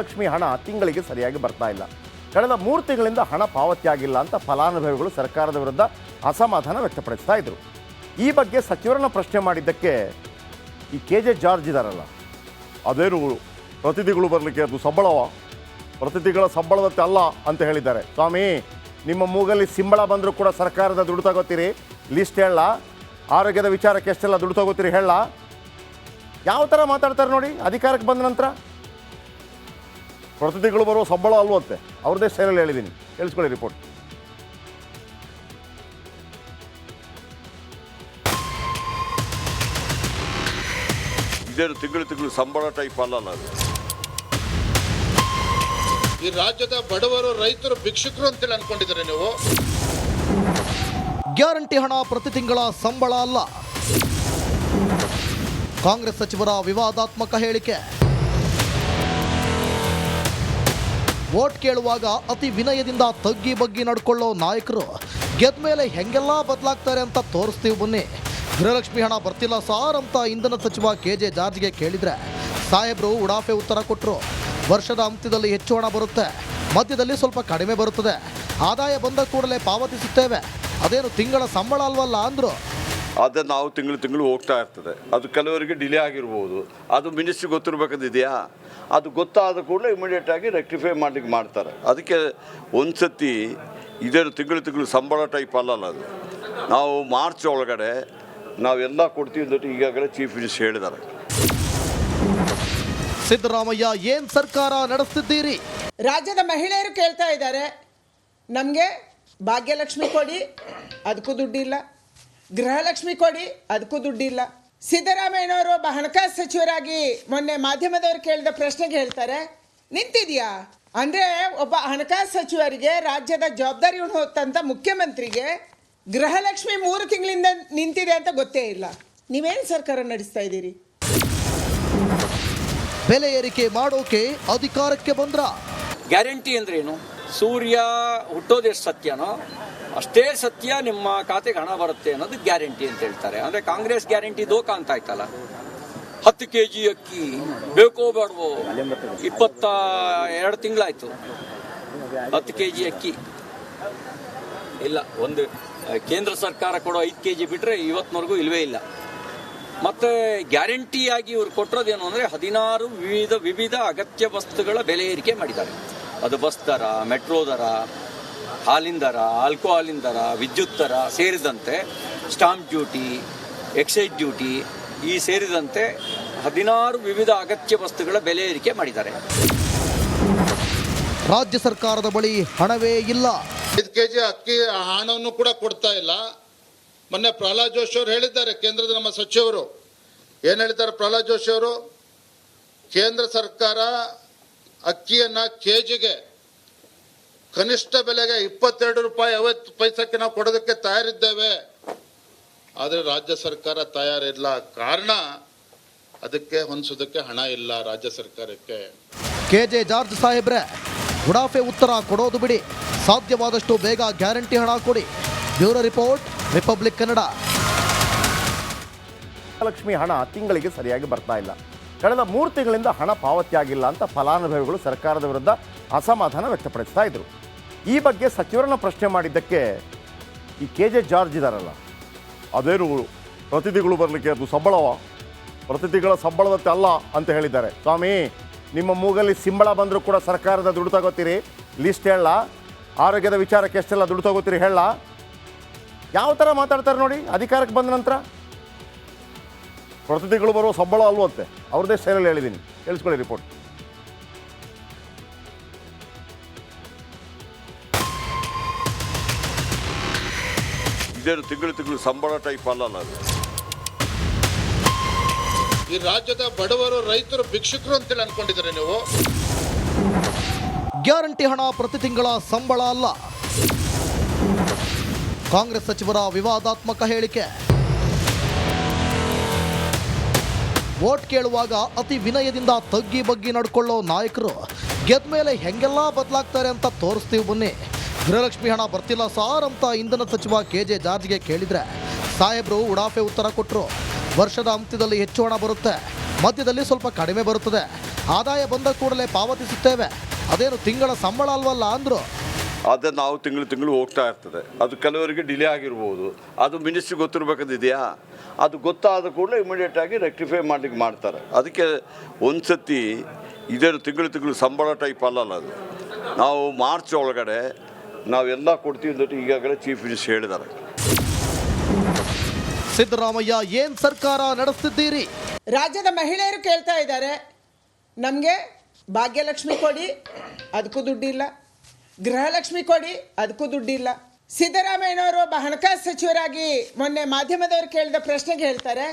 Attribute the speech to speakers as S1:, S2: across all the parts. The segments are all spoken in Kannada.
S1: ಗೃಹಲಕ್ಷ್ಮಿ ಹಣ ತಿಂಗಳಿಗೆ ಸರಿಯಾಗಿ ಬರ್ತಾ ಇಲ್ಲ. ಕಳೆದ ಮೂರು ತಿಂಗಳಿಂದ ಹಣ ಪಾವತಿಯಾಗಿಲ್ಲ ಅಂತ ಫಲಾನುಭವಿಗಳು ಸರ್ಕಾರದ ವಿರುದ್ಧ ಅಸಮಾಧಾನ ವ್ಯಕ್ತಪಡಿಸ್ತಾ ಇದ್ರು. ಈ ಬಗ್ಗೆ ಸಚಿವರನ್ನ ಪ್ರಶ್ನೆ ಮಾಡಿದ್ದಕ್ಕೆ ಈ ಕೆ ಜೆ ಜಾರ್ಜ್ ಇದಾರಲ್ಲ, ಅದೇನು ಪ್ರತಿನಿಧಿಗಳು ಬರಲಿಕ್ಕೆ ಅದು ಸಂಬಳವ? ಪ್ರತಿನಿಧಿಗಳ ಸಂಬಳದಂತೆ ಅಲ್ಲ ಅಂತ ಹೇಳಿದ್ದಾರೆ. ಸ್ವಾಮಿ, ನಿಮ್ಮ ಮೂಗಲ್ಲಿ ಸಿಂಬಳ ಬಂದರೂ ಕೂಡ ಸರ್ಕಾರದ ದುಡ್ಡು ತಗೋತೀರಿ? ಲಿಸ್ಟ್ ಹೇಳ. ಆರೋಗ್ಯದ ವಿಚಾರಕ್ಕೆ ಎಷ್ಟೆಲ್ಲ ದುಡ್ಡು ತಗೋತೀರಿ ಹೇಳ. ಯಾವ ಥರ ಮಾತಾಡ್ತಾರೆ ನೋಡಿ, ಅಧಿಕಾರಕ್ಕೆ ಬಂದ ನಂತರ. ಪ್ರತಿನಿಧಿಗಳು ಬರುವ ಸಂಬಳ ಅಲ್ವಂತೆ ಅವ್ರದೇ ಸ್ಟೈಲಲ್ಲಿ ಹೇಳಿದ್ದೀನಿ. ಕೇಳಿಸ್ಕೊಳ್ಳಿ ರಿಪೋರ್ಟ್
S2: ಇದೇನು ತಿಂಗಳು ತಿಂಗಳು ಸಂಬಳ ಟೈಪ್ ಅಲ್ಲ ಅದು.
S3: ಈ ರಾಜ್ಯದ ಬಡವರು ರೈತರು ಭಿಕ್ಷುಕರು ಅಂತೇಳಿ ಅನ್ಕೊಂಡಿದ್ದಾರೆ ನೀವು?
S4: ಗ್ಯಾರಂಟಿ ಹಣ ಪ್ರತಿ ತಿಂಗಳ ಸಂಬಳ ಅಲ್ಲ. ಕಾಂಗ್ರೆಸ್ ಸಚಿವರ ವಿವಾದಾತ್ಮಕ ಹೇಳಿಕೆ. ವೋಟ್ ಕೇಳುವಾಗ ಅತಿ ವಿನಯದಿಂದ ತಗ್ಗಿ ಬಗ್ಗಿ ನಡ್ಕೊಳ್ಳೋ ನಾಯಕರು, ಗೆದ್ದ ಮೇಲೆ ಹೆಂಗೆಲ್ಲ ಬದಲಾಗ್ತಾರೆ ಅಂತ ತೋರಿಸ್ತೀವಿ ಬನ್ನಿ. ಗೃಹಲಕ್ಷ್ಮಿ ಹಣ ಬರ್ತಿಲ್ಲ ಸಾರ್ ಅಂತ ಇಂಧನ ಸಚಿವ ಕೆ ಜೆ ಜಾರ್ಜ್ಗೆ ಕೇಳಿದ್ರೆ ಸಾಹೇಬರು ಉಡಾಫೆ ಉತ್ತರ ಕೊಟ್ಟರು ವರ್ಷದ ಅಂತ್ಯದಲ್ಲಿ ಹೆಚ್ಚು ಹಣ ಬರುತ್ತೆ, ಮಧ್ಯದಲ್ಲಿ ಸ್ವಲ್ಪ ಕಡಿಮೆ ಬರುತ್ತದೆ. ಆದಾಯ ಬಂದ ಕೂಡಲೇ ಪಾವತಿಸುತ್ತೇವೆ. ಅದೇನು ತಿಂಗಳ ಸಂಬಳ ಅಲ್ವಲ್ಲ ಅಂದ್ರು.
S2: ಅದು ನಾವು ತಿಂಗಳು ತಿಂಗಳು ಹೋಗ್ತಾ ಇರ್ತದೆ. ಅದು ಕೆಲವರಿಗೆ ಡಿಲೇ ಆಗಿರ್ಬೋದು. ಅದು ಮಿನಿಸ್ಟ್ರಿ ಗೊತ್ತಿರಬೇಕಂದಿದೆಯಾ? ಅದು ಗೊತ್ತಾದ ಕೂಡಲೇ ಇಮಿಡಿಯೇಟ್ ಆಗಿ ರೆಕ್ಟಿಫೈ ಮಾಡಲಿಕ್ಕೆ ಮಾಡ್ತಾರೆ. ಅದಕ್ಕೆ ಒಂದು ಸತಿ ಇದೇನು ತಿಂಗಳು ತಿಂಗಳು ಸಂಬಳ ಟೈಪ್ ಅಲ್ಲಲ್ಲ ಅದು. ನಾವು ಮಾರ್ಚ್ ಒಳಗಡೆ ನಾವೆಲ್ಲ ಕೊಡ್ತೀವಿ ಅಂತ ಈಗಾಗಲೇ ಚೀಫ್ ಮಿನಿಸ್ಟರ್ ಹೇಳಿದ್ದಾರೆ.
S4: ಸಿದ್ದರಾಮಯ್ಯ ಏನ್ ಸರ್ಕಾರ ನಡೆಸ್ತಿದ್ದೀರಿ?
S5: ರಾಜ್ಯದ ಮಹಿಳೆಯರು ಕೇಳ್ತಾ ಇದ್ದಾರೆ. ನಮಗೆ ಭಾಗ್ಯಲಕ್ಷ್ಮಿ ಕೊಡಿ ಅದಕ್ಕೂ ದುಡ್ಡಿಲ್ಲ. ಗೃಹಲಕ್ಷ್ಮಿ ಕೊಡಿ ಅದಕ್ಕೂ ದುಡ್ಡಿಲ್ಲ. ಸಿದ್ದರಾಮಯ್ಯನವರು ಒಬ್ಬ ಹಣಕಾಸು ಸಚಿವರಾಗಿ ಮೊನ್ನೆ ಮಾಧ್ಯಮದವರು ಕೇಳಿದ ಪ್ರಶ್ನೆಗೆ ಹೇಳ್ತಾರೆ ನಿಂತಿದ್ಯಾ? ಅಂದ್ರೆ ಒಬ್ಬ ಹಣಕಾಸು ಸಚಿವರಿಗೆ ರಾಜ್ಯದ ಜವಾಬ್ದಾರಿ ಹೊತ್ತಂತ ಮುಖ್ಯಮಂತ್ರಿಗೆ ಗೃಹಲಕ್ಷ್ಮಿ ಮೂರು ತಿಂಗಳಿಂದ ನಿಂತಿದೆ ಅಂತ ಗೊತ್ತೇ ಇಲ್ಲ. ನೀವೇನು ಸರ್ಕಾರ ನಡೆಸ್ತಾ ಇದ್ದೀರಿ?
S4: ಬೆಲೆ ಏರಿಕೆ ಮಾಡೋಕೆ ಅಧಿಕಾರಕ್ಕೆ ಬಂದ್ರ?
S6: ಗ್ಯಾರಂಟಿ ಅಂದ್ರೇನು? ಸೂರ್ಯ ಹುಟ್ಟೋದೆಷ್ಟು ಸತ್ಯನೋ ಅಷ್ಟೇ ಸತ್ಯ ನಿಮ್ಮ ಖಾತೆಗೆ ಹಣ ಬರುತ್ತೆ ಅನ್ನೋದು ಗ್ಯಾರಂಟಿ ಅಂತ ಹೇಳ್ತಾರೆ. ಅಂದ್ರೆ ಕಾಂಗ್ರೆಸ್ ಗ್ಯಾರಂಟಿ ದೋಖ ಅಂತ ಆಯ್ತಲ್ಲ? ಹತ್ತು ಕೆ ಜಿ ಅಕ್ಕಿ ಬೇಕೋ ಬೇಡವೋ ಇಪ್ಪತ್ತ ಎರಡು ತಿಂಗಳಾಯ್ತು. ಹತ್ತು ಕೆ ಜಿ ಅಕ್ಕಿ. ಇಲ್ಲ, ಒಂದು ಕೇಂದ್ರ ಸರ್ಕಾರ ಕೊಡೋ ಐದು ಕೆ ಜಿ ಬಿಟ್ರೆ ಇವತ್ತಿನವರೆಗೂ ಇಲ್ವೇ ಇಲ್ಲ. ಮತ್ತೆ ಗ್ಯಾರಂಟಿಯಾಗಿ ಇವ್ರು ಕೊಟ್ಟಿರೋದೇನು ಅಂದ್ರೆ ಹದಿನಾರು ವಿವಿಧ ವಿವಿಧ ಅಗತ್ಯ ವಸ್ತುಗಳ ಬೆಲೆ ಏರಿಕೆ ಮಾಡಿದ್ದಾರೆ. ಅದು ಬಸ್ ದರ, ಮೆಟ್ರೋ ದರ ಹಾಲಿನ ದರ ಆಲ್ಕೋಹಾಲಿನ ದರ ವಿದ್ಯುತ್ ದರ ಸೇರಿದಂತೆ ಸ್ಟಾಂಪ್ ಡ್ಯೂಟಿ ಎಕ್ಸೈಸ್ ಡ್ಯೂಟಿ ಈ ಸೇರಿದಂತೆ ಹದಿನಾರು ವಿವಿಧ ಅಗತ್ಯ ವಸ್ತುಗಳ ಬೆಲೆ ಏರಿಕೆ ಮಾಡಿದ್ದಾರೆ.
S4: ರಾಜ್ಯ ಸರ್ಕಾರದ ಬಳಿ ಹಣವೇ ಇಲ್ಲ.
S3: ಐದು ಕೆ ಜಿ ಅಕ್ಕಿ ಹಣವನ್ನು ಕೂಡ ಕೊಡ್ತಾ ಇಲ್ಲ. ಮೊನ್ನೆ ಪ್ರಹ್ಲಾದ್ ಜೋಶಿ ಅವರು ಹೇಳಿದ್ದಾರೆ ಕೇಂದ್ರದ ನಮ್ಮ ಸಚಿವರು. ಏನು ಹೇಳಿದ್ದಾರೆ ಪ್ರಹ್ಲಾದ್ ಜೋಶಿ ಅವರು? ಕೇಂದ್ರ ಸರ್ಕಾರ ಅಕ್ಕಿಯನ್ನ ಕೆ ಜಿಗೆ ಕನಿಷ್ಠ ಬೆಲೆಗೆ ಇಪ್ಪತ್ತೆರಡು ರೂಪಾಯಿ ಐವತ್ತು ಪೈಸಕ್ಕೆ ನಾವು ಕೊಡೋದಕ್ಕೆ ತಯಾರಿದ್ದೇವೆ. ಆದರೆ ರಾಜ್ಯ ಸರ್ಕಾರ ತಯಾರಿಲ್ಲ. ಕಾರಣ ಅದಕ್ಕೆ ಹೊಂದಿಸೋದಕ್ಕೆ ಹಣ ಇಲ್ಲ ರಾಜ್ಯ ಸರ್ಕಾರಕ್ಕೆ.
S4: ಕೆ ಜೆ ಜಾರ್ಜ್ ಸಾಹೇಬ್ರೆ ಉಡಾಫೆ ಉತ್ತರ ಕೊಡೋದು ಬಿಡಿ. ಸಾಧ್ಯವಾದಷ್ಟು ಬೇಗ ಗ್ಯಾರಂಟಿ ಹಣ ಕೊಡಿ. Bureau report Republic Kannada.
S1: Lakshmi ಹಣ ತಿಂಗಳಿಗೆ ಸರಿಯಾಗಿ ಬರ್ತಾ ಇಲ್ಲ. ಕಳೆದ ಮೂರು ತಿಂಗಳಿಂದ ಹಣ ಪಾವತಿಯಾಗಿಲ್ಲ ಅಂತ ಫಲಾನುಭವಿಗಳು ಸರ್ಕಾರದ ವಿರುದ್ಧ ಅಸಮಾಧಾನ ವ್ಯಕ್ತಪಡಿಸ್ತಾ ಇದ್ರು. ಈ ಬಗ್ಗೆ ಸಚಿವರನ್ನ ಪ್ರಶ್ನೆ ಮಾಡಿದ್ದಕ್ಕೆ ಈ ಕೆ ಜೆ ಜಾರ್ಜ್ ಇದಾರಲ್ಲ ಅದೇನು ಪ್ರತಿನಿಧಿಗಳು ಬರಲಿಕ್ಕೆ ಅದು ಸಂಬಳವ. ಪ್ರತಿನಿಧಿಗಳ ಸಂಬಳದಂತೆ ಅಲ್ಲ ಅಂತ ಹೇಳಿದ್ದಾರೆ. ಸ್ವಾಮಿ, ನಿಮ್ಮ ಮೂಗಲ್ಲಿ ಸಿಂಬಳ ಬಂದರೂ ಕೂಡ ಸರ್ಕಾರದ ದುಡ್ಡು ತಗೋತೀರಿ? ಲಿಸ್ಟ್ ಹೇಳ. ಆರೋಗ್ಯದ ವಿಚಾರಕ್ಕೆ ಎಷ್ಟೆಲ್ಲ ದುಡ್ಡು ತಗೋತೀರಿ ಹೇಳ. ಯಾವ ಥರ ಮಾತಾಡ್ತಾರೆ ನೋಡಿ, ಅಧಿಕಾರಕ್ಕೆ ಬಂದ ನಂತರ. ಪ್ರತಿನಿಧಿಗಳು ಬರುವ ಸಂಬಳ ಅಲ್ವಂತೆ. ಅವ್ರದ್ದೇ ಸ್ಟೈಲಲ್ಲಿ ಹೇಳಿದ್ದೀನಿ. ಕೇಳಿಸ್ಕೊಳ್ಳಿ ರಿಪೋರ್ಟ್.
S2: ಇದೇನು ತಿಂಗಳು ತಿಂಗಳು ಸಂಬಳ ಟೈಪ್ ಅಲ್ಲಲ್ಲ ಅದು.
S3: ಈ ರಾಜ್ಯದ ಬಡವರು ರೈತರು ಭಿಕ್ಷುಕರು ಅಂತೇಳಿ ಅನ್ಕೊಂಡಿದ್ದಾರೆ ನೀವು?
S4: ಗ್ಯಾರಂಟಿ ಹಣ ಪ್ರತಿ ತಿಂಗಳ ಸಂಬಳ ಅಲ್ಲ. ಕಾಂಗ್ರೆಸ್ ಸಚಿವರ ವಿವಾದಾತ್ಮಕ ಹೇಳಿಕೆ. ವೋಟ್ ಕೇಳುವಾಗ ಅತಿ ವಿನಯದಿಂದ ತಗ್ಗಿ ಬಗ್ಗಿ ನಡ್ಕೊಳ್ಳೋ ನಾಯಕರು ಗೆದ್ದ ಮೇಲೆ ಹೆಂಗೆಲ್ಲ ಬದಲಾಗ್ತಾರೆ ಅಂತ ತೋರಿಸ್ತೀವಿ ಬನ್ನಿ. ಗೃಹಲಕ್ಷ್ಮಿ ಹಣ ಬರ್ತಿಲ್ಲ ಸಾರ್ ಅಂತ ಇಂಧನ ಸಚಿವ ಕೆ ಜೆ ಜಾರ್ಜ್ಗೆ ಕೇಳಿದ್ರೆ, ಸಾಹೇಬ್ರು ಉಡಾಫೆ ಉತ್ತರ ಕೊಟ್ಟರು ವರ್ಷದ ಅಂತ್ಯದಲ್ಲಿ ಹೆಚ್ಚು ಹಣ ಬರುತ್ತೆ. ಮಧ್ಯದಲ್ಲಿ ಸ್ವಲ್ಪ ಕಡಿಮೆ ಬರುತ್ತದೆ. ಆದಾಯ ಬಂದ ಕೂಡಲೇ ಪಾವತಿಸುತ್ತೇವೆ. ಅದೇನು ತಿಂಗಳ ಸಂಬಳ ಅಲ್ವಲ್ಲ ಅಂದ್ರು.
S2: ಅದು ನಾವು ತಿಂಗಳು ತಿಂಗಳು ಹೋಗ್ತಾ ಇರ್ತದೆ. ಅದು ಕೆಲವರಿಗೆ ಡಿಲೇ ಆಗಿರ್ಬೋದು. ಅದು ಮಿನಿಸ್ಟ್ರಿ ಗೊತ್ತಿರಬೇಕಂದಿದೆಯಾ? ಅದು ಗೊತ್ತಾದ ಕೂಡಲೇ ಇಮಿಡಿಯೇಟ್ ಆಗಿ ರೆಕ್ಟಿಫೈ ಮಾಡಲಿಕ್ಕೆ ಮಾಡ್ತಾರೆ. ಅದಕ್ಕೆ ಒಂದು ಸತಿ ಇದೇನು ತಿಂಗಳು ತಿಂಗಳು ಸಂಬಳ ಟೈಪ್ ಅಲ್ಲಲ್ಲ ಅದು. ನಾವು ಮಾರ್ಚ್ ಒಳಗಡೆ ನಾವೆಲ್ಲ ಕೊಡ್ತೀವಿ ಅಂತ ಈಗಾಗಲೇ ಚೀಫ್ ಮಿನಿಸ್ಟರ್ ಹೇಳಿದ್ದಾರೆ.
S4: ಸಿದ್ದರಾಮಯ್ಯ ಏನ್ ಸರ್ಕಾರ ನಡೆಸ್ತಿದ್ದೀರಿ?
S5: ರಾಜ್ಯದ ಮಹಿಳೆಯರು ಕೇಳ್ತಾ ಇದ್ದಾರೆ ನಮಗೆ ಭಾಗ್ಯಲಕ್ಷ್ಮಿ ಕೊಡಿ ಅದಕ್ಕೂ ದುಡ್ಡಿಲ್ಲ. ಗೃಹಲಕ್ಷ್ಮಿ ಕೊಡಿ ಅದಕ್ಕೂ ದುಡ್ಡಿಲ್ಲ. ಸಿದ್ದರಾಮಯ್ಯನವರು ಒಬ್ಬ ಹಣಕಾಸು ಸಚಿವರಾಗಿ ಮೊನ್ನೆ ಮಾಧ್ಯಮದವರು ಕೇಳಿದ ಪ್ರಶ್ನೆಗೆ ಹೇಳ್ತಾರೆ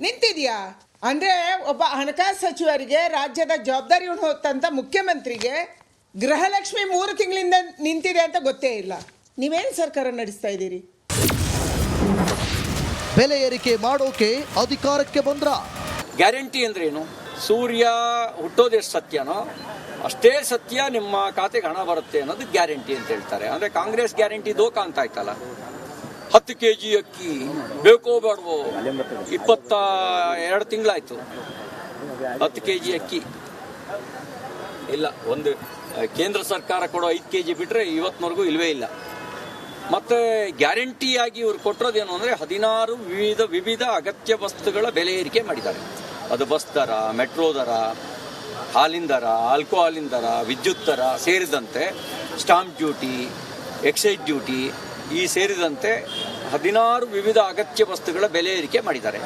S5: ನಿಂತಿದೆಯಾ? ಅಂದರೆ ಒಬ್ಬ ಹಣಕಾಸು ಸಚಿವರಿಗೆ ರಾಜ್ಯದ ಜವಾಬ್ದಾರಿ ಹೊತ್ತಂತ ಮುಖ್ಯಮಂತ್ರಿಗೆ ಗೃಹಲಕ್ಷ್ಮಿ ಮೂರು ತಿಂಗಳಿಂದ ನಿಂತಿದೆ ಅಂತ ಗೊತ್ತೇ ಇಲ್ಲ. ನೀವೇನು ಸರ್ಕಾರ ನಡೆಸ್ತಾ ಇದ್ದೀರಿ?
S4: ಬೆಲೆ ಏರಿಕೆ ಮಾಡೋಕೆ ಅಧಿಕಾರಕ್ಕೆ ಬಂದ್ರ?
S6: ಗ್ಯಾರಂಟಿ ಅಂದ್ರೇನು? ಸೂರ್ಯ ಹುಟ್ಟೋದು ಎಷ್ಟು ಸತ್ಯನೋ ಅಷ್ಟೇ ಸತ್ಯ ನಿಮ್ಮ ಖಾತೆಗೆ ಹಣ ಬರುತ್ತೆ ಅನ್ನೋದು ಗ್ಯಾರಂಟಿ ಅಂತ ಹೇಳ್ತಾರೆ. ಅಂದ್ರೆ ಕಾಂಗ್ರೆಸ್ ಗ್ಯಾರಂಟಿ ದೋಖ ಅಂತ ಆಯ್ತಲ್ಲ? ಹತ್ತು ಕೆ ಜಿ ಅಕ್ಕಿ ಬೇಕೋ ಬೇಡವೋ ಇಪ್ಪತ್ತ ಎರಡು ತಿಂಗಳಾಯ್ತು. ಹತ್ತು ಕೆ ಜಿ ಅಕ್ಕಿ. ಇಲ್ಲ ಒಂದು ಕೇಂದ್ರ ಸರ್ಕಾರ ಕೊಡೋ ಐದು ಕೆ ಜಿ ಬಿಟ್ರೆ ಇವತ್ತಿನವರೆಗೂ ಇಲ್ವೇ ಇಲ್ಲ. ಮತ್ತೆ ಗ್ಯಾರಂಟಿಯಾಗಿ ಇವರು ಕೊಟ್ಟಿರೋದೇನು ಅಂದ್ರೆ ಹದಿನಾರು ವಿವಿಧ ವಿವಿಧ ಅಗತ್ಯ ವಸ್ತುಗಳ ಬೆಲೆ ಏರಿಕೆ ಮಾಡಿದ್ದಾರೆ. ಅದು ಬಸ್ ದರ, ಮೆಟ್ರೋ ದರ, ಹಾಲಿನ ದರ, ಆಲ್ಕೋಹಾಲಿನ ದರ, ವಿದ್ಯುತ್ ದರ ಸೇರಿದಂತೆ ಸ್ಟಾಂಪ್ ಡ್ಯೂಟಿ ಎಕ್ಸೈಸ್ ಡ್ಯೂಟಿ ಈ ಸೇರಿದಂತೆ ಹದಿನಾರು ವಿವಿಧ ಅಗತ್ಯ ವಸ್ತುಗಳ ಬೆಲೆ ಏರಿಕೆ ಮಾಡಿದ್ದಾರೆ.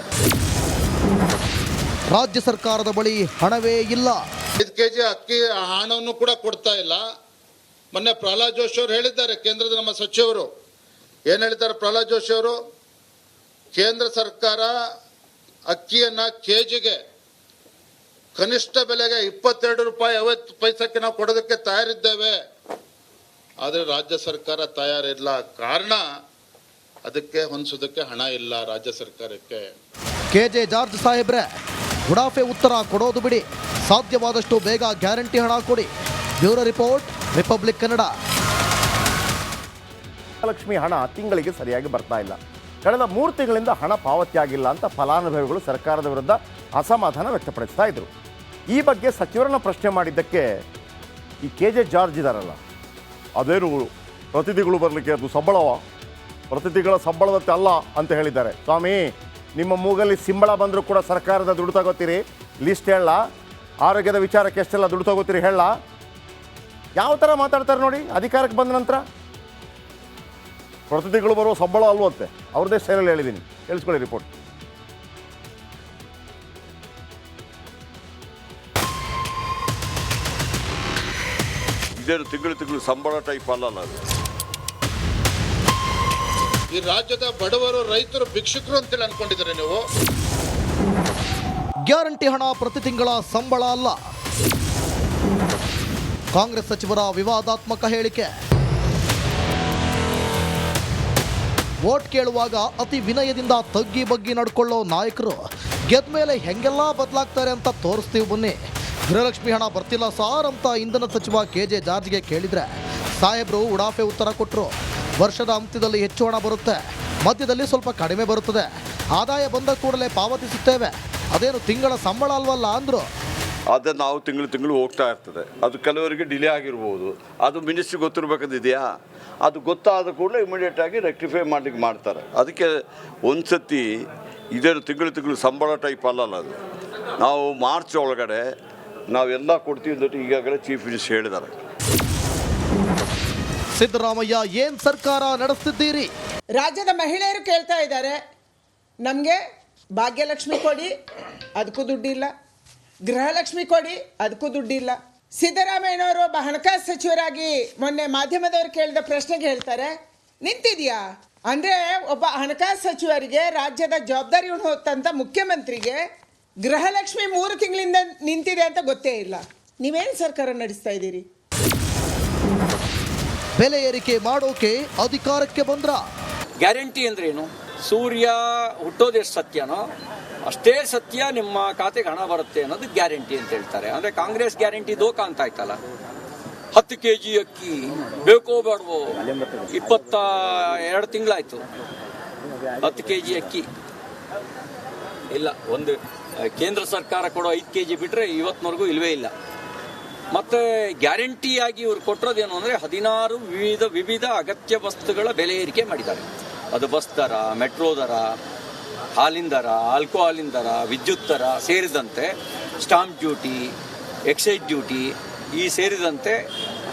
S4: ರಾಜ್ಯ ಸರ್ಕಾರದ ಬಳಿ ಹಣವೇ ಇಲ್ಲ.
S3: ಐದು ಕೆ ಜಿ ಅಕ್ಕಿ ಹಣವನ್ನು ಕೂಡ ಕೊಡ್ತಾ ಇಲ್ಲ. ಮೊನ್ನೆ ಪ್ರಹ್ಲಾದ್ ಜೋಶಿ ಅವರು ಹೇಳಿದ್ದಾರೆ, ಕೇಂದ್ರದ ನಮ್ಮ ಸಚಿವರು. ಏನು ಹೇಳಿದ್ದಾರೆ ಪ್ರಹ್ಲಾದ್ ಜೋಶಿ ಅವರು? ಕೇಂದ್ರ ಸರ್ಕಾರ ಅಕ್ಕಿಯನ್ನ ಕೆ ಜಿಗೆ ಕನಿಷ್ಠ ಬೆಲೆಗೆ ಇಪ್ಪತ್ತೆರಡು ರೂಪಾಯಿ ಐವತ್ತು ಪೈಸಕ್ಕೆ ನಾವು ಕೊಡೋದಕ್ಕೆ ತಯಾರಿದ್ದೇವೆ. ಆದರೆ ರಾಜ್ಯ ಸರ್ಕಾರ ತಯಾರಿಲ್ಲ. ಕಾರಣ, ಅದಕ್ಕೆ ಹೊಂದಿಸೋದಕ್ಕೆ ಹಣ ಇಲ್ಲ ರಾಜ್ಯ ಸರ್ಕಾರಕ್ಕೆ.
S4: ಕೆ. ಜೆ. ಜಾರ್ಜ್ ಸಾಹೇಬ್ರೆ ಉಡಾಫೆ ಉತ್ತರ ಕೊಡೋದು ಬಿಡಿ. ಸಾಧ್ಯವಾದಷ್ಟು ಬೇಗ ಗ್ಯಾರಂಟಿ ಹಣ ಕೊಡಿ. Bureau report, Republic Kannada.
S1: Lakshmi ಹಣ ತಿಂಗಳಿಗೆ ಸರಿಯಾಗಿ ಬರ್ತಾ ಇಲ್ಲ. ಕಳೆದ ಮೂರು ತಿಂಗಳಿಂದ ಹಣ ಪಾವತಿಯಾಗಿಲ್ಲ ಅಂತ ಫಲಾನುಭವಿಗಳು ಸರ್ಕಾರದ ವಿರುದ್ಧ ಅಸಮಾಧಾನ ವ್ಯಕ್ತಪಡಿಸ್ತಾ ಇದ್ರು. ಈ ಬಗ್ಗೆ ಸಚಿವರನ್ನ ಪ್ರಶ್ನೆ ಮಾಡಿದ್ದಕ್ಕೆ ಈ ಕೆ ಜೆ ಜಾರ್ಜ್ ಇದಾರಲ್ಲ ಅದೇನು ಪ್ರತಿನಿಧಿಗಳು ಬರಲಿಕ್ಕೆ ಅದು ಸಂಬಳವ, ಪ್ರತಿನಿಧಿಗಳ ಸಂಬಳದಂತೆ ಅಲ್ಲ ಅಂತ ಹೇಳಿದ್ದಾರೆ. ಸ್ವಾಮಿ ನಿಮ್ಮ ಮೂಗಲ್ಲಿ ಸಿಂಬಳ ಬಂದರೂ ಕೂಡ ಸರ್ಕಾರದ ದುಡ್ಡು ತಗೋತೀರಿ. ಲಿಸ್ಟ್ ಹೇಳ. ಆರೋಗ್ಯದ ವಿಚಾರಕ್ಕೆ ಎಷ್ಟೆಲ್ಲ ದುಡ್ಡು ತಗೋತೀರಿ ಹೇಳ. ಯಾವ ಥರ ಮಾತಾಡ್ತಾರೆ ನೋಡಿ, ಅಧಿಕಾರಕ್ಕೆ ಬಂದ ನಂತರ. ಪ್ರತಿನಿಧಿಗಳು ಬರುವ ಸಂಬಳ ಅಲ್ವಂತೆ ಅವ್ರದ್ದೇ ಸ್ಟೈಲಲ್ಲಿ ಹೇಳಿದ್ದೀನಿ ಕೇಳಿಸ್ಕೊಳ್ಳಿ ರಿಪೋರ್ಟ್
S2: ಇದೇನು ತಿಂಗಳು ತಿಂಗಳು ಸಂಬಳ ಟೈಪ್ ಅಲ್ಲ ಅದು
S3: ಈ ರಾಜ್ಯದ ಬಡವರು, ರೈತರು, ಭಿಕ್ಷುಕರು ಅಂತೇಳಿ ಅನ್ಕೊಂಡಿದ್ದಾರೆ ನೀವು.
S4: ಗ್ಯಾರಂಟಿ ಹಣ ಪ್ರತಿ ತಿಂಗಳ ಸಂಬಳ ಅಲ್ಲ. ಕಾಂಗ್ರೆಸ್ ಸಚಿವರ ವಿವಾದಾತ್ಮಕ ಹೇಳಿಕೆ. ವೋಟ್ ಕೇಳುವಾಗ ಅತಿ ವಿನಯದಿಂದ ತಗ್ಗಿ ಬಗ್ಗಿ ನಡ್ಕೊಳ್ಳೋ ನಾಯಕರು, ಗೆದ್ದ ಮೇಲೆ ಹೆಂಗೆಲ್ಲ ಬದಲಾಗ್ತಾರೆ ಅಂತ ತೋರಿಸ್ತೀವಿ ಬನ್ನಿ. ಗೃಹಲಕ್ಷ್ಮಿ ಹಣ ಬರ್ತಿಲ್ಲ ಸಾರ್ ಅಂತ ಇಂಧನ ಸಚಿವ ಕೆ ಜೆ ಜಾರ್ಜ್ಗೆ ಕೇಳಿದ್ರೆ, ಸಾಹೇಬರು ಉಡಾಫೆ ಉತ್ತರ ಕೊಟ್ಟರು ವರ್ಷದ ಅಂತ್ಯದಲ್ಲಿ ಹೆಚ್ಚು ಹಣ ಬರುತ್ತೆ. ಮಧ್ಯದಲ್ಲಿ ಸ್ವಲ್ಪ ಕಡಿಮೆ ಬರುತ್ತದೆ. ಆದಾಯ ಬಂದ ಕೂಡಲೇ ಪಾವತಿಸುತ್ತೇವೆ. ಅದೇನು ತಿಂಗಳ ಸಂಬಳ ಅಲ್ವಲ್ಲ ಅಂದ್ರು.
S2: ಅದು ನಾವು ತಿಂಗಳು ತಿಂಗಳು ಹೋಗ್ತಾ ಇರ್ತದೆ. ಅದು ಕೆಲವರಿಗೆ ಡಿಲೇ ಆಗಿರ್ಬೋದು. ಅದು ಮಿನಿಸ್ಟ್ರಿ ಗೊತ್ತಿರಬೇಕಂದಿದೆಯಾ ಅದು ಗೊತ್ತಾದ ಕೂಡಲೇ ಇಮಿಡಿಯೇಟ್ ಆಗಿ ರೆಕ್ಟಿಫೈ ಮಾಡ್ಲಿಕ್ಕೆ ಮಾಡ್ತಾರೆ. ಅದಕ್ಕೆ ಒಂದು ಸತಿ ಇದೇನು ತಿಂಗಳು ತಿಂಗಳು ಸಂಬಳ ಟೈಪ್ ಅಲ್ಲಲ್ಲ ಅದು. ನಾವು ಮಾರ್ಚ್ ಒಳಗಡೆ ನಾವೆಲ್ಲ ಕೊಡ್ತೀವಿ ಅಂತ ಈಗಾಗಲೇ ಚೀಫ್ ಮಿನಿಸ್ಟರ್ ಹೇಳಿದ್ದಾರೆ.
S4: ಸಿದ್ದರಾಮಯ್ಯ, ಏನ್ ಸರ್ಕಾರ ನಡೆಸ್ತಿದ್ದೀರಿ?
S5: ರಾಜ್ಯದ ಮಹಿಳೆಯರು ಕೇಳ್ತಾ ಇದ್ದಾರೆ, ನಮಗೆ ಭಾಗ್ಯಲಕ್ಷ್ಮಿ ಕೊಡಿ, ಅದಕ್ಕೂ ದುಡ್ಡಿಲ್ಲ. ಗೃಹಲಕ್ಷ್ಮಿ ಕೊಡಿ, ಅದಕ್ಕೂ ದುಡ್ಡಿಲ್ಲ. ಸಿದ್ದರಾಮಯ್ಯನವರು ಒಬ್ಬ ಹಣಕಾಸು ಸಚಿವರಾಗಿ ಮೊನ್ನೆ ಮಾಧ್ಯಮದವರು ಕೇಳಿದ ಪ್ರಶ್ನೆಗೆ ಹೇಳ್ತಾರೆ, ನಿಂತಿದೆಯಾ? ಅಂದರೆ ಒಬ್ಬ ಹಣಕಾಸು ಸಚಿವರಿಗೆ, ರಾಜ್ಯದ ಜವಾಬ್ದಾರಿ ಹೊತ್ತಂತ ಮುಖ್ಯಮಂತ್ರಿಗೆ ಗೃಹಲಕ್ಷ್ಮಿ ಮೂರು ತಿಂಗಳಿಂದ ನಿಂತಿದೆ ಅಂತ ಗೊತ್ತೇ ಇಲ್ಲ. ನೀವೇನು ಸರ್ಕಾರ ನಡೆಸ್ತಾ ಇದ್ದೀರಿ?
S4: ಬೆಲೆ ಏರಿಕೆ ಮಾಡೋಕೆ ಅಧಿಕಾರಕ್ಕೆ ಬಂದ್ರ?
S6: ಗ್ಯಾರಂಟಿ ಅಂದ್ರೇನು? ಸೂರ್ಯ ಹುಟ್ಟೋದೆಷ್ಟು ಸತ್ಯನೋ ಅಷ್ಟೇ ಸತ್ಯ ನಿಮ್ಮ ಖಾತೆಗೆ ಹಣ ಬರುತ್ತೆ ಅನ್ನೋದು ಗ್ಯಾರಂಟಿ ಅಂತ ಹೇಳ್ತಾರೆ. ಅಂದ್ರೆ ಕಾಂಗ್ರೆಸ್ ಗ್ಯಾರಂಟಿ ದೋಖ ಅಂತ ಆಯ್ತಲ್ಲ? ಹತ್ತು ಕೆ ಜಿ ಅಕ್ಕಿ ಬೇಕೋ ಬೇಡವೋ? ಇಪ್ಪತ್ತ ಎರಡು ತಿಂಗಳಾಯ್ತು. ಹತ್ತು ಕೆ ಜಿ ಅಕ್ಕಿ. ಇಲ್ಲ, ಒಂದು ಕೇಂದ್ರ ಸರ್ಕಾರ ಕೊಡೋ ಐದು ಕೆ ಜಿ ಬಿಟ್ಟರೆ ಇವತ್ತಿನವರೆಗೂ ಇಲ್ವೇ ಇಲ್ಲ. ಮತ್ತೆ ಗ್ಯಾರಂಟಿಯಾಗಿ ಇವರು ಕೊಟ್ಟಿರೋದೇನು ಅಂದರೆ ಹದಿನಾರು ವಿವಿಧ ವಿವಿಧ ಅಗತ್ಯ ವಸ್ತುಗಳ ಬೆಲೆ ಏರಿಕೆ ಮಾಡಿದ್ದಾರೆ. ಅದು ಬಸ್ ದರ ಮೆಟ್ರೋ ದರ ಹಾಲಿನ ದರ ಆಲ್ಕೋಹಾಲಿನ ದರ ವಿದ್ಯುತ್ ದರ ಸೇರಿದಂತೆ ಸ್ಟಾಂಪ್ ಡ್ಯೂಟಿ ಎಕ್ಸೈಸ್ ಡ್ಯೂಟಿ ಈ ಸೇರಿದಂತೆ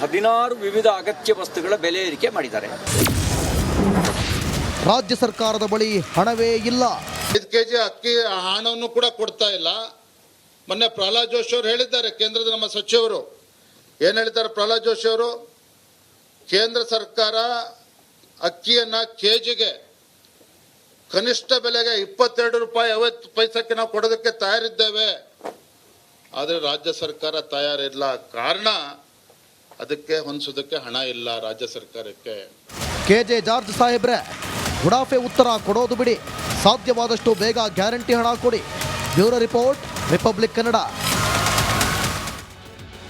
S6: ಹದಿನಾರು ವಿವಿಧ ಅಗತ್ಯ ವಸ್ತುಗಳ ಬೆಲೆ ಏರಿಕೆ ಮಾಡಿದ್ದಾರೆ.
S4: ರಾಜ್ಯ ಸರ್ಕಾರದ ಬಳಿ ಹಣವೇ ಇಲ್ಲ.
S3: ಐದು ಕೆ ಜಿ ಅಕ್ಕಿ ಹಣವನ್ನು ಕೂಡ ಕೊಡ್ತಾ ಇಲ್ಲ. ಮೊನ್ನೆ ಪ್ರಹ್ಲಾದ್ ಜೋಶಿ ಅವರು ಹೇಳಿದ್ದಾರೆ, ಕೇಂದ್ರದ ನಮ್ಮ ಸಚಿವರು. ಏನು ಹೇಳಿದ್ದಾರೆ ಪ್ರಹ್ಲಾದ್ ಜೋಶಿ ಅವರು? ಕೇಂದ್ರ ಸರ್ಕಾರ ಅಕ್ಕಿಯನ್ನ ಕೆ ಜಿಗೆ ಕನಿಷ್ಠ ಬೆಲೆಗೆ ಇಪ್ಪತ್ತೆರಡು ರೂಪಾಯಿ ಐವತ್ತು ಪೈಸಕ್ಕೆ ನಾವು ಕೊಡೋದಕ್ಕೆ ತಯಾರಿದ್ದೇವೆ. ಆದರೆ ರಾಜ್ಯ ಸರ್ಕಾರ ತಯಾರಿಲ್ಲ. ಕಾರಣ, ಅದಕ್ಕೆ ಹೊಂದಿಸೋದಕ್ಕೆ ಹಣ ಇಲ್ಲ ರಾಜ್ಯ ಸರ್ಕಾರಕ್ಕೆ.
S4: ಕೆ ಜೆ ಜಾರ್ಜ್ ಸಾಹೇಬ್ರೆ, ಉಡಾಫೆ ಉತ್ತರ ಕೊಡೋದು ಬಿಡಿ. ಸಾಧ್ಯವಾದಷ್ಟು ಬೇಗ ಗ್ಯಾರಂಟಿ ಹಣ ಕೊಡಿ. Bureau report. ರಿಪಬ್ಲಿಕ್ ಕನ್ನಡ